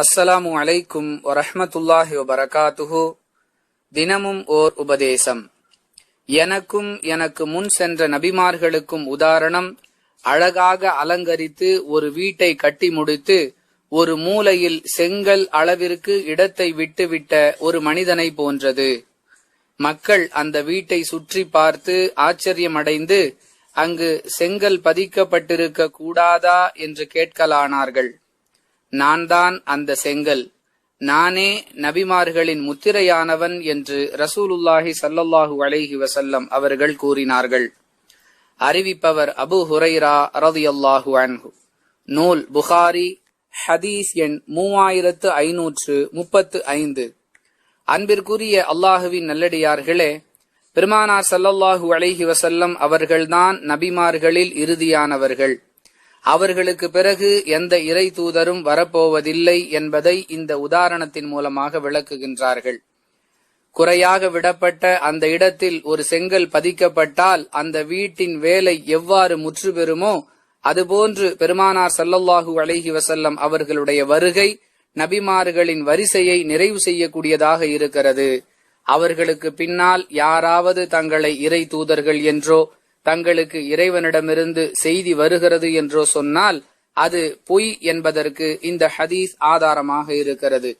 அஸ்ஸலாமு அலைக்கும் வரஹமத்துல்லாஹி வபரகாத்துஹு. தினமும் ஓர் உபதேசம். எனக்கும் எனக்கு முன் சென்ற நபிமார்களுக்கும் உதாரணம் அழகாக அலங்கரித்து ஒரு வீட்டை கட்டி முடித்து ஒரு மூலையில் செங்கல் அளவிற்கு இடத்தை விட்டுவிட்ட ஒரு மனிதனை போன்றது. மக்கள் அந்த வீட்டை சுற்றி பார்த்து ஆச்சரியமடைந்து அங்கு செங்கல் பதிக்கப்பட்டிருக்க கூடாதா என்று கேட்கலானார்கள். நான் தான் அந்த செங்கல். நானே நபிமார்களின் முத்திரையானவன் என்று ரசூலுல்லாஹி சல்லல்லாஹு அலைஹி வசல்லம் அவர்கள் கூறினார்கள். அறிவிப்பவர் அபு ஹுரைரா ரதியல்லாஹு அன்ஹு. நூல் புகாரி ஹதீஸ் எண் மூவாயிரத்து ஐநூற்று முப்பத்து ஐந்து. அன்பிற்குரிய அல்லாஹுவின் நல்லடியார்களே பெருமானார் சல்லல்லாஹு அலைஹி வசல்லம் அவர்கள்தான் நபிமார்களில் இறுதியானவர்கள். அவர்களுக்கு பிறகு எந்த இறை தூதரும் வரப்போவதில்லை என்பதை இந்த உதாரணத்தின் மூலமாக விளக்குகின்றார்கள். குறையாக விடப்பட்ட அந்த இடத்தில் ஒரு செங்கல் பதிக்கப்பட்டால் அந்த வீட்டின் வேலை எவ்வாறு முற்று பெறுமோ அதுபோன்று பெருமானார் சல்லல்லாஹு அலஹி வசல்லம் அவர்களுடைய வருகை நபிமார்களின் வரிசையை நிறைவு செய்யக்கூடியதாக இருக்கிறது. அவர்களுக்கு பின்னால் யாராவது தங்களை இறை தூதர்கள் என்றோ தங்களுக்கு இறைவனிடமிருந்து செய்தி வருகிறது என்றோ சொன்னால் அது பொய் என்பதற்கு இந்த ஹதீஸ் ஆதாரமாக இருக்கிறது.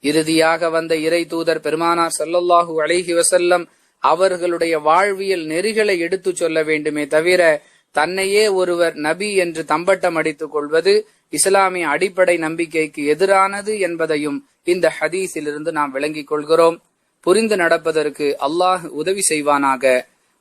இறுதியாக வந்த இறை தூதர் பெருமானார் சல்லல்லாஹு அலைஹி வசல்லம் அவர்களுடைய வாழ்வியல் நெறிகளை எடுத்துச் சொல்ல வேண்டுமே தவிர தன்னையே ஒருவர் நபி என்று தம்பட்டம் அடித்துக் கொள்வது இஸ்லாமிய அடிப்படை நம்பிக்கைக்கு எதிரானது என்பதையும் இந்த ஹதீஸிலிருந்து நாம் விளங்கிக் கொள்கிறோம். புரிந்து நடப்பதற்கு அல்லாஹ் உதவி செய்வானாக.